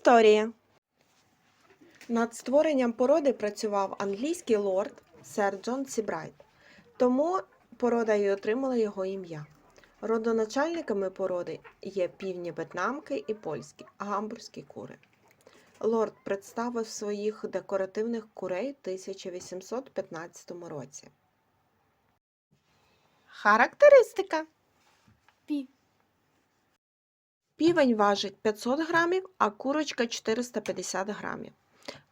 Історія. Над створенням породи працював англійський лорд сер Джон Сібрайт, тому порода й отримала його ім'я. Родоначальниками породи є півні в'єтнамки і польські гамбурзькі кури. Лорд представив своїх декоративних курей в 1815 році. Характеристика. Пі. Півень важить 500 грамів, а курочка 450 грамів.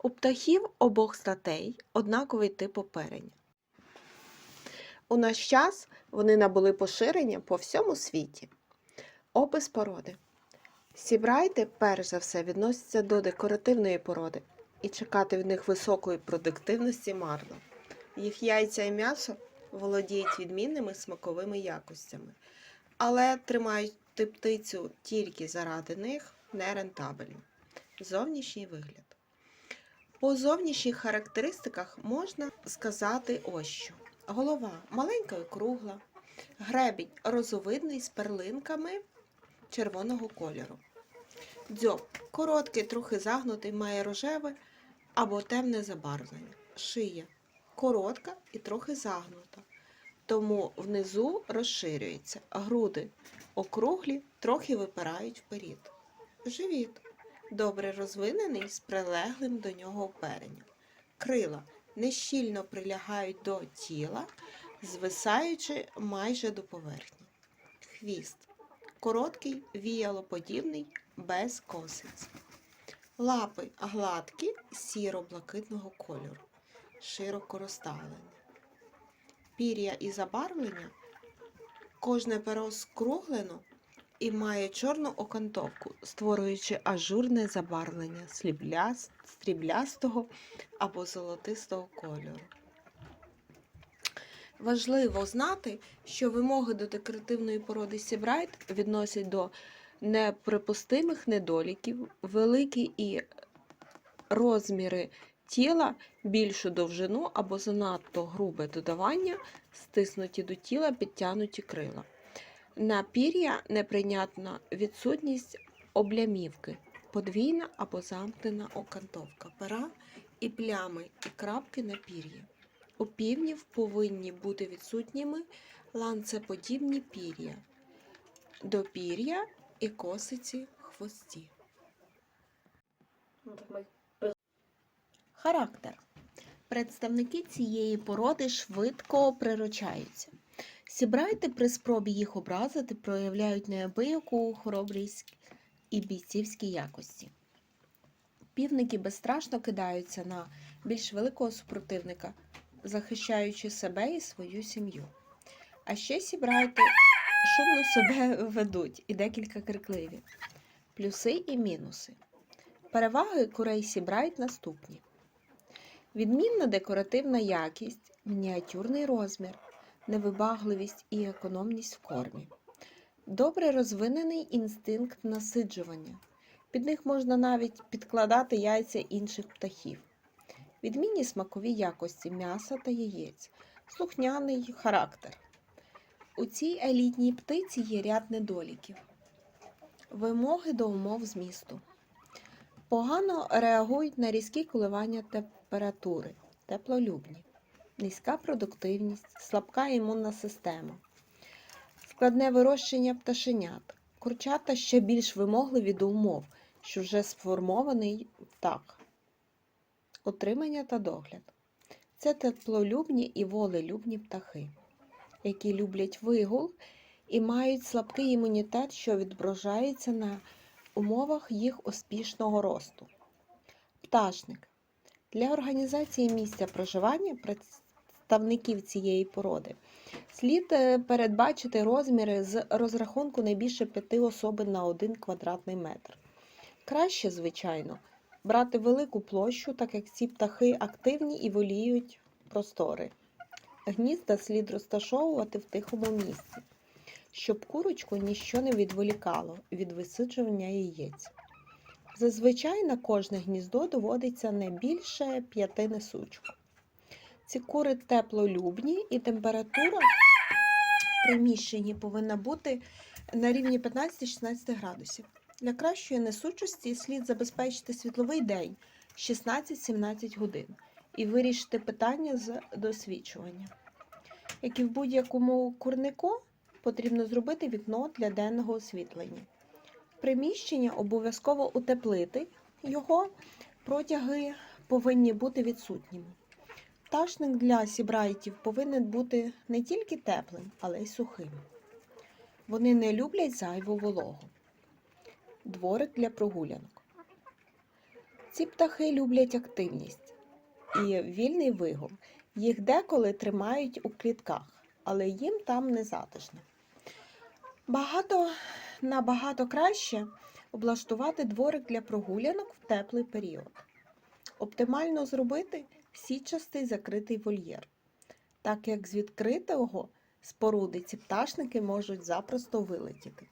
У птахів обох статей однаковий тип оперення. У наш час вони набули поширення по всьому світі. Опис породи. Сібрайти, перш за все, відносяться до декоративної породи, і чекати від них високої продуктивності марно. Їх яйця і м'ясо володіють відмінними смаковими якостями, але тримають птицю тільки заради них нерентабельно. Зовнішній вигляд. По зовнішніх характеристиках можна сказати ось що. Голова маленька і кругла, гребінь розовидний з перлинками червоного кольору. Дзьоб короткий, трохи загнутий, має рожеве або темне забарвлення. Шия коротка і трохи загнута, тому внизу розширюється. Груди округлі, трохи випирають вперед. Живіт добре розвинений з прилеглим до нього оперенням. Крила нещільно прилягають до тіла, звисаючи майже до поверхні. Хвіст короткий, віялоподібний, без косиць. Лапи гладкі, сіро-блакитного кольору, широко розставлені. Пір'я і забарвлення кожне перо скруглено і має чорну окантовку, створюючи ажурне забарвлення стріблястого або золотистого кольору. Важливо знати, що вимоги до декоративної породи Сібрайт відносять до неприпустимих недоліків, великі і розміри тіла, більшу довжину або занадто грубе додавання, стиснуті до тіла підтягнуті крила. На пір'я неприйнятна відсутність облямівки, подвійна або замкнена окантовка пера і плями і крапки на пір'ї. У півнів повинні бути відсутніми ланцеподібні пір'я, до пір'я і косиці хвості. Характер. Представники цієї породи швидко приручаються. Сібрайте при спробі їх образити проявляють неабияку хоробрість і бійцівські якості. Півники безстрашно кидаються на більш великого супротивника, захищаючи себе і свою сім'ю. А ще сібрайте шумно себе ведуть і декілька крикливі. Плюси і мінуси. Переваги курей сібрайт наступні. Відмінна декоративна якість, мініатюрний розмір, невибагливість і економність в кормі. Добре розвинений інстинкт насиджування. Під них можна навіть підкладати яйця інших птахів. Відмінні смакові якості м'яса та яєць, слухняний характер. У цій елітній птиці є ряд недоліків. Вимоги до умов змісту. Погано реагують на різкі коливання температури, теплолюбні, низька продуктивність, слабка імунна система, складне вирощення пташенят, курчата ще більш вимогливі до умов, що вже сформований птах, утримання та догляд. Це теплолюбні і волелюбні птахи, які люблять вигул і мають слабкий імунітет, що відображається на умовах їх успішного росту. Пташник. Для організації місця проживання представників цієї породи слід е, передбачити розміри з розрахунку найбільше 5 особин на 1 квадратний метр. Краще, звичайно, брати велику площу, так як ці птахи активні і воліють простори. Гнізда слід розташовувати в тихому місці, щоб курочку ніщо не відволікало від висиджування яєць. Зазвичай на кожне гніздо доводиться не більше п'яти несучок. Ці кури теплолюбні і температура в приміщенні повинна бути на рівні 15-16 градусів. Для кращої несучості слід забезпечити світловий день 16-17 годин і вирішити питання з досвідчування. Як і в будь-якому курнику, потрібно зробити вікно для денного освітлення. Приміщення обов'язково утеплити його, протяги повинні бути відсутніми. Пташник для сібрайтів повинен бути не тільки теплим, але й сухим. Вони не люблять зайву вологу. Дворик для прогулянок. Ці птахи люблять активність і вільний вигул. Їх деколи тримають у клітках, але їм там не затишно. Багато набагато краще облаштувати дворик для прогулянок в теплий період. Оптимально зробити сітчастий закритий вольєр, так як з відкритого споруди ці пташники можуть запросто вилетіти.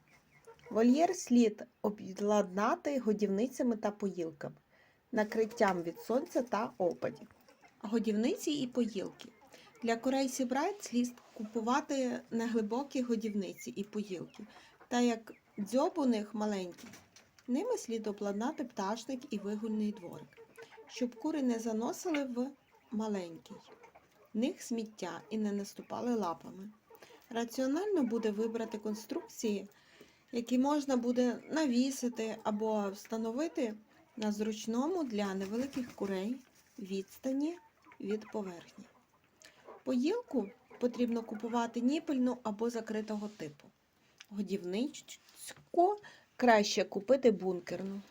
Вольєр слід обладнати годівницями та поїлками, накриттям від сонця та опадів. Годівниці і поїлки. Для курей Сібрайт слід купувати неглибокі годівниці і поїлки, та як дзьоб у них маленький. Ними слід обладнати пташник і вигульний дворик, щоб кури не заносили в маленький, них сміття і не наступали лапами. Раціонально буде вибрати конструкції, які можна буде навісити або встановити на зручному для невеликих курей відстані від поверхні. Поїлку потрібно купувати ніпельну або закритого типу. Годівничку краще купити бункерну.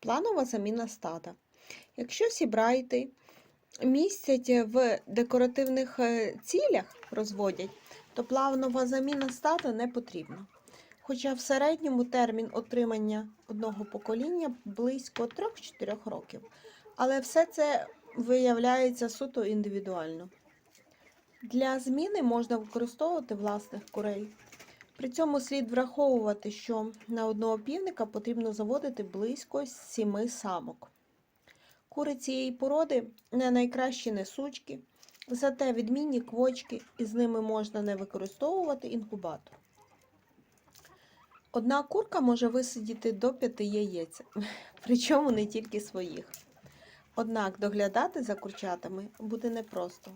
Планова заміна стада. Якщо сібрайти містять в декоративних е, цілях розводять, то планова заміна стада не потрібна. Хоча в середньому термін отримання одного покоління близько 3-4 років. Але все це виявляється суто індивідуально. Для зміни можна використовувати власних курей. При цьому слід враховувати, що на одного півника потрібно заводити близько 7 самок. Кури цієї породи не найкращі несучки, зате відмінні квочки, і з ними можна не використовувати інкубатор. Одна курка може висидіти до 5 яєць, причому не тільки своїх. Однак доглядати за курчатами буде непросто.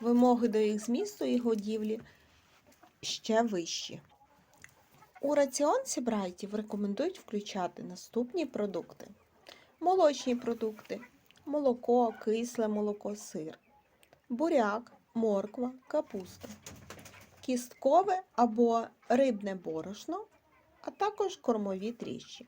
Вимоги до їх змісту і годівлі ще вищі. У раціон сібрайтів рекомендують включати наступні продукти: молочні продукти, молоко, кисле молоко, сир, буряк, морква, капуста, кісткове або рибне борошно, а також кормові тріщі.